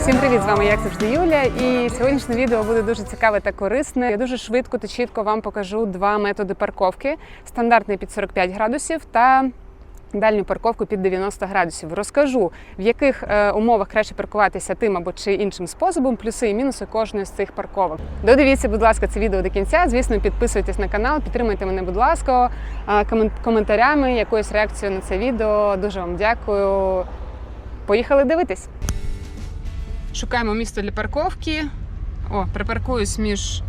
Всім привіт! З вами як завжди Юля. І сьогоднішнє відео буде дуже цікаве та корисне. Я дуже швидко та чітко вам покажу два методи парковки: стандартний під 45 градусів та дальню парковку під 90 градусів. Розкажу, в яких е, умовах краще паркуватися тим або чи іншим способом, плюси і мінуси кожної з цих парковок. Додивіться, будь ласка, це відео до кінця. Звісно, підписуйтесь на канал, підтримуйте мене, будь ласка, коментарями, якоюсь реакцією на це відео. Дуже вам дякую. Поїхали дивитись. Шукаємо місто для парковки. О, припаркуюсь між.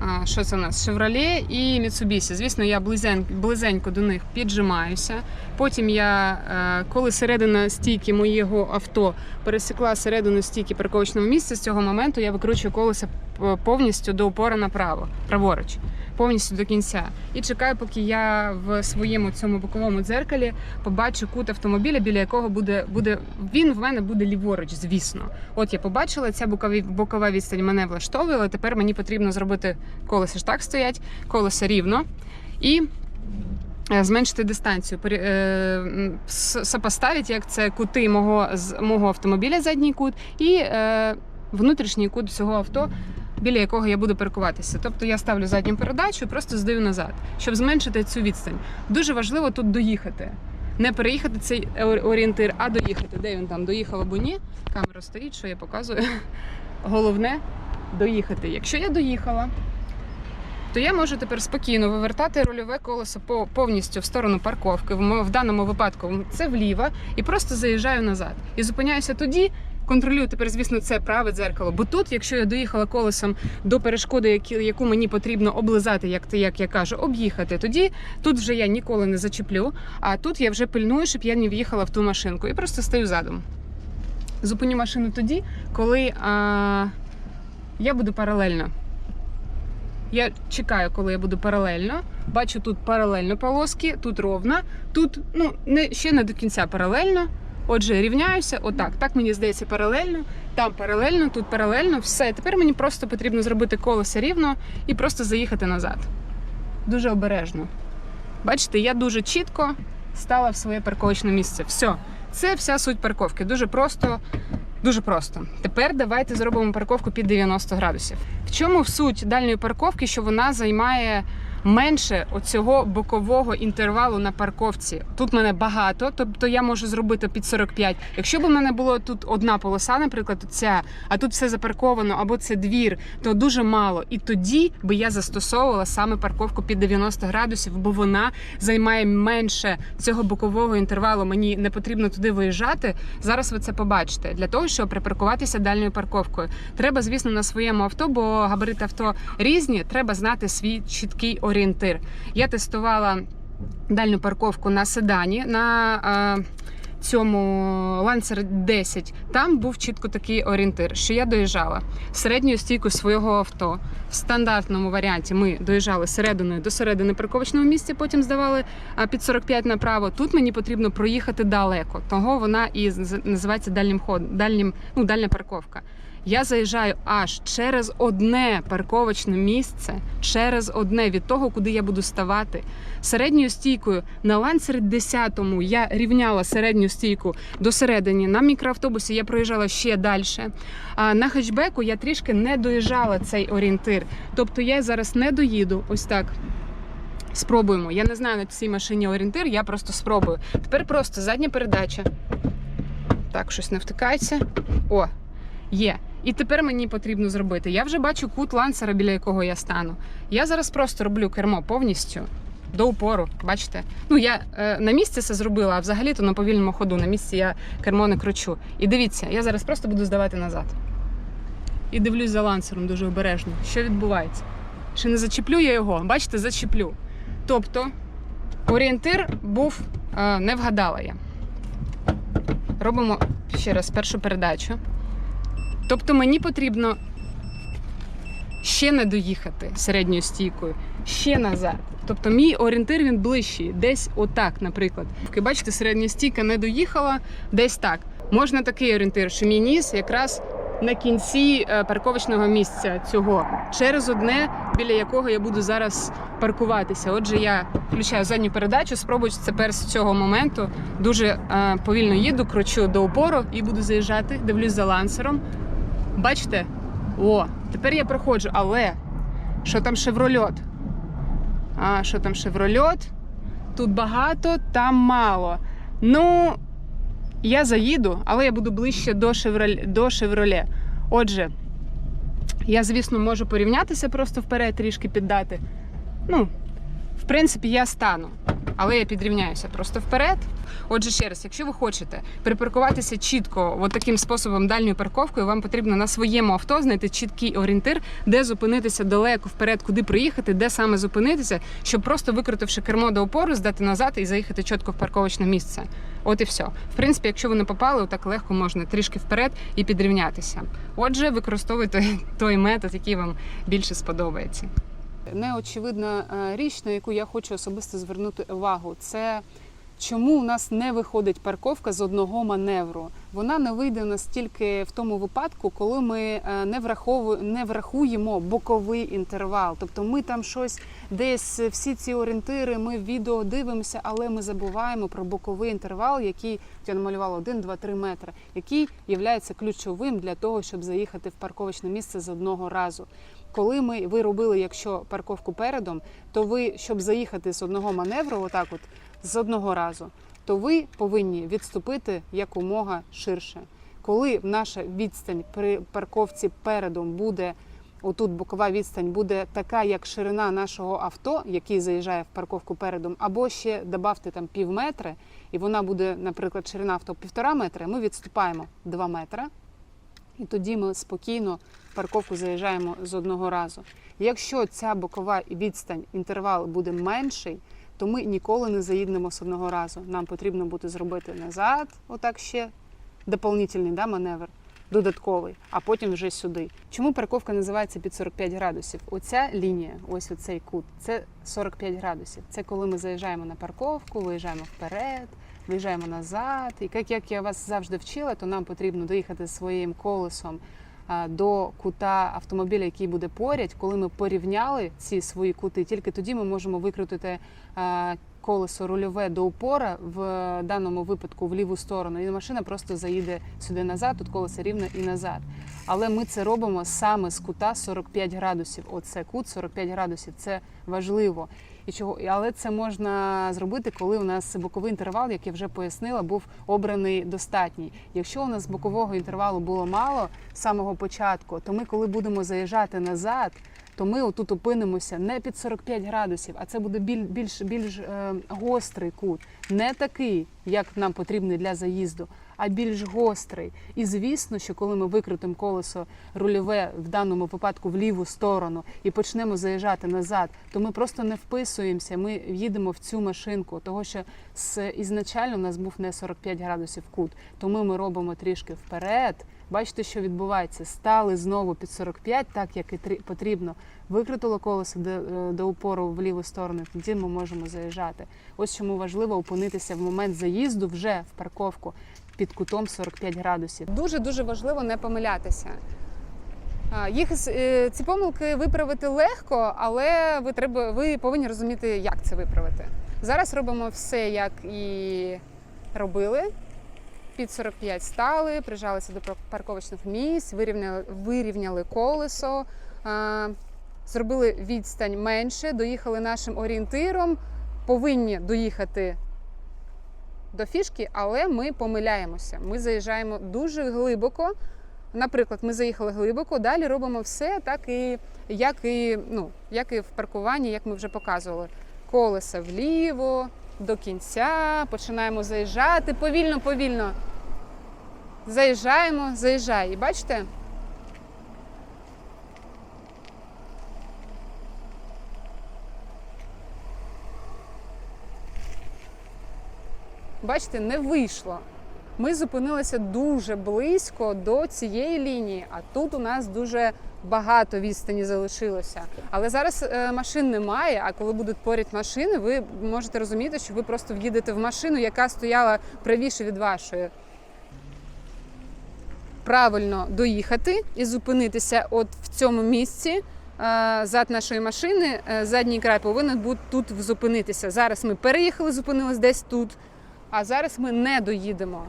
А, що це у нас? Chevrolet і Mitsubishi. Звісно, я близен, близенько до них піджимаюся. Потім я, е, коли середина стійки моєго авто пересікла середину стійки парковочного місця, з цього моменту я викручую колеса повністю до упора направо, праворуч, повністю до кінця. І чекаю, поки я в своєму цьому боковому дзеркалі побачу кут автомобіля, біля якого буде, буде він в мене буде ліворуч, звісно. От я побачила, ця бокові, бокова відстань мене влаштовує, але тепер мені потрібно зробити колеса ж так стоять, колеса рівно і. е, Зменшити дистанцію, е, сопоставити, як це кути мого, з мого автомобіля, задній кут, і е, внутрішній кут цього авто, біля якого я буду паркуватися. Тобто я ставлю задню передачу і просто здаю назад, щоб зменшити цю відстань. Дуже важливо тут доїхати. Не переїхати цей орієнтир, а доїхати. Де він там доїхав або ні. Камера стоїть, що я показую. Головне доїхати. Якщо я доїхала, то я можу тепер спокійно вивертати рульове колесо по- повністю в сторону парковки. В даному випадку це вліво, і просто заїжджаю назад. І зупиняюся тоді. Контролюю тепер, звісно, це праве дзеркало. Бо тут, якщо я доїхала колесом до перешкоди, яку мені потрібно облизати, як як я кажу, об'їхати, тоді тут вже я ніколи не зачеплю. А тут я вже пильную, щоб я не в'їхала в ту машинку. І просто стою задом. Зупиню машину тоді, коли а, я буду паралельно. Я чекаю, коли я буду паралельно. Бачу тут паралельно полоски, тут ровно, тут ну не ще не до кінця паралельно. Отже, рівняюся, отак. Так мені здається паралельно, там паралельно, тут паралельно. Все. Тепер мені просто потрібно зробити колесо рівно і просто заїхати назад. Дуже обережно. Бачите, я дуже чітко стала в своє парковочне місце. Все. Це вся суть парковки. Дуже просто, дуже просто. Тепер давайте зробимо парковку під 90 градусів. В чому суть дальньої парковки, що вона займає менше оцього бокового інтервалу на парковці? Тут мене багато, тобто я можу зробити під 45. Якщо б у мене було тут одна полоса, наприклад, ця, а тут все запарковано, або це двір, то дуже мало. І тоді би я застосовувала саме парковку під 90 градусів, бо вона займає менше цього бокового інтервалу. Мені не потрібно туди виїжджати. Зараз ви це побачите. Для того, щоб припаркуватися дальньою парковкою. Треба, звісно, на своєму авто, бо габарити авто різні. Треба знати свій чіткий орієнтир. Я тестувала дальню парковку на седані. на... Е, Цьому Lancer 10 там був чітко такий орієнтир, що я доїжджала середньою стійкою свого авто. В стандартному варіанті ми доїжджали серединою до середини парковочного місця, потім здавали а, під 45 направо. Тут мені потрібно проїхати далеко. Того вона і називається дальнім ходом, дальнім, ну, дальня парковка. Я заїжджаю аж через одне парковочне місце, через одне від того, куди я буду ставати. Середньою стійкою на лансері 10-му я рівняла середню стійку до середини. На мікроавтобусі я проїжджала ще далі. А на хетчбеку я трішки не доїжджала цей орієнтир. Тобто я зараз не доїду. Ось так. Спробуємо. Я не знаю на цій машині орієнтир, я просто спробую. Тепер просто задня передача. Так, щось не втикається. О, є. І тепер мені потрібно зробити. Я вже бачу кут лансера, біля якого я стану. Я зараз просто роблю кермо повністю до упору. Бачите? Ну я е, на місці це зробила, а взагалі-то на повільному ходу. На місці я кермо не кручу. І дивіться, я зараз просто буду здавати назад. І дивлюсь за лансером дуже обережно. Що відбувається? Чи не зачеплю я його? Бачите, зачеплю. Тобто орієнтир був, е, не вгадала я. Робимо ще раз першу передачу. Тобто мені потрібно ще не доїхати середньою стійкою, ще назад. Тобто мій орієнтир він ближчий, десь отак, наприклад. Бачите, середня стійка не доїхала, десь так. Можна такий орієнтир, що мій ніс якраз на кінці е, парковочного місця цього через одне біля якого я буду зараз паркуватися. Отже, я включаю задню передачу, спробую тепер з цього моменту. Дуже е, повільно їду, кручу до опору і буду заїжджати. Дивлюсь за лансером. Бачите? О, тепер я проходжу, але що там шеврольот? А, що там шеврольот? Тут багато, там мало. Ну, я заїду, але я буду ближче до шевроле. До шевроле. Отже, я, звісно, можу порівнятися просто вперед, трішки піддати. Ну, в принципі, я стану, але я підрівняюся просто вперед. Отже, ще раз, якщо ви хочете припаркуватися чітко, от таким способом дальньою парковкою, вам потрібно на своєму авто знайти чіткий орієнтир, де зупинитися далеко вперед, куди приїхати, де саме зупинитися, щоб просто викрутивши кермо до опору, здати назад і заїхати чітко в парковочне місце. От і все. В принципі, якщо ви не попали, так легко можна трішки вперед і підрівнятися. Отже, використовуйте той метод, який вам більше сподобається. Неочевидна е, річ, на яку я хочу особисто звернути увагу, це чому у нас не виходить парковка з одного маневру. Вона не вийде настільки в тому випадку, коли ми е, не враховуємо, не врахуємо боковий інтервал. Тобто ми там щось десь всі ці орієнтири, ми відео дивимося, але ми забуваємо про боковий інтервал, який я намалювала 1, 2, 3 метри, який є ключовим для того, щоб заїхати в парковочне місце з одного разу. Коли ми ви робили, якщо парковку передом, то ви, щоб заїхати з одного маневру, отак, от з одного разу, то ви повинні відступити якомога ширше. Коли наша відстань при парковці передом буде, отут бокова відстань буде така, як ширина нашого авто, який заїжджає в парковку передом, або ще додавте там пів метри, і вона буде, наприклад, ширина авто півтора метра, ми відступаємо 2 метри. І тоді ми спокійно в парковку заїжджаємо з одного разу. Якщо ця бокова відстань, інтервал буде менший, то ми ніколи не заїдемо з одного разу. Нам потрібно буде зробити назад, отак ще доповнительний да, маневр, додатковий, а потім вже сюди. Чому парковка називається під 45 градусів? Оця лінія, ось оцей кут, це 45 градусів. Це коли ми заїжджаємо на парковку, виїжджаємо вперед. Виїжджаємо назад, і як, як я вас завжди вчила, то нам потрібно доїхати своїм колесом до кута автомобіля, який буде поряд. Коли ми порівняли ці свої кути, тільки тоді ми можемо викрутити колесо рульове до упора в даному випадку в ліву сторону, і машина просто заїде сюди назад, тут колесо рівне і назад. Але ми це робимо саме з кута 45 градусів. Оце кут 45 градусів. Це важливо. І чого, але це можна зробити, коли у нас боковий інтервал, як я вже пояснила, був обраний достатній. Якщо у нас бокового інтервалу було мало з самого початку, то ми, коли будемо заїжджати назад, то ми отут опинимося не під 45 градусів, а це буде біль, більш більш е, гострий кут, не такий, як нам потрібний для заїзду, а більш гострий. І звісно, що коли ми викрутимо колесо рульове в даному випадку в ліву сторону і почнемо заїжджати назад, то ми просто не вписуємося. Ми їдемо в цю машинку, того що з ізначально у нас був не 45 градусів кут, тому ми робимо трішки вперед. Бачите, що відбувається? Стали знову під 45, так як і потрібно. Викрутило колесо до, е, до упору в ліву сторону, тоді ми можемо заїжджати. Ось чому важливо опинитися в момент заїзду вже в парковку під кутом 45 градусів. Дуже дуже важливо не помилятися. Їх е, ці помилки виправити легко, але ви треба ви повинні розуміти, як це виправити. Зараз робимо все, як і робили. Під 45 стали, прижалися до парковочних місць, вирівняли, вирівняли колесо, зробили відстань менше, доїхали нашим орієнтиром. Повинні доїхати до фішки, але ми помиляємося. Ми заїжджаємо дуже глибоко. Наприклад, ми заїхали глибоко, далі робимо все так і як і, ну, як і в паркуванні, як ми вже показували. Колеса вліво, до кінця, починаємо заїжджати повільно, повільно. Заїжджаємо, заїжджає. І бачите? Бачите, не вийшло. Ми зупинилися дуже близько до цієї лінії, а тут у нас дуже багато відстані залишилося. Але зараз е, машин немає. А коли будуть поряд машини, ви можете розуміти, що ви просто в'їдете в машину, яка стояла правіше від вашої. Правильно доїхати і зупинитися от в цьому місці, е, зад нашої машини, е, задній край повинен бути тут зупинитися. Зараз ми переїхали, зупинились десь тут, а зараз ми не доїдемо.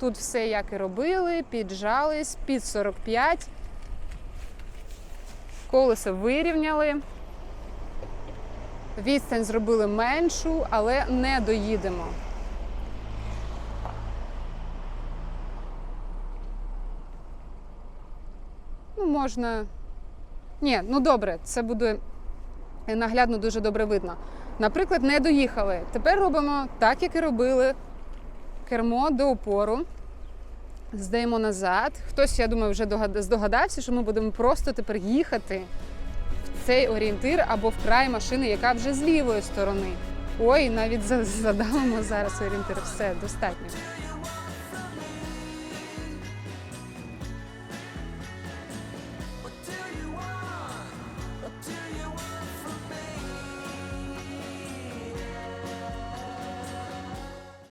Тут все як і робили, піджались під 45. Колесо вирівняли. Відстань зробили меншу, але не доїдемо. Ну, можна. Ні, ну добре, це буде наглядно дуже добре видно. Наприклад, не доїхали. Тепер робимо так, як і робили. Кермо до опору. Здаємо назад. Хтось, я думаю, вже догад- здогадався, що ми будемо просто тепер їхати в цей орієнтир або в край машини, яка вже з лівої сторони. Ой, навіть за- задавимо зараз орієнтир. Все достатньо.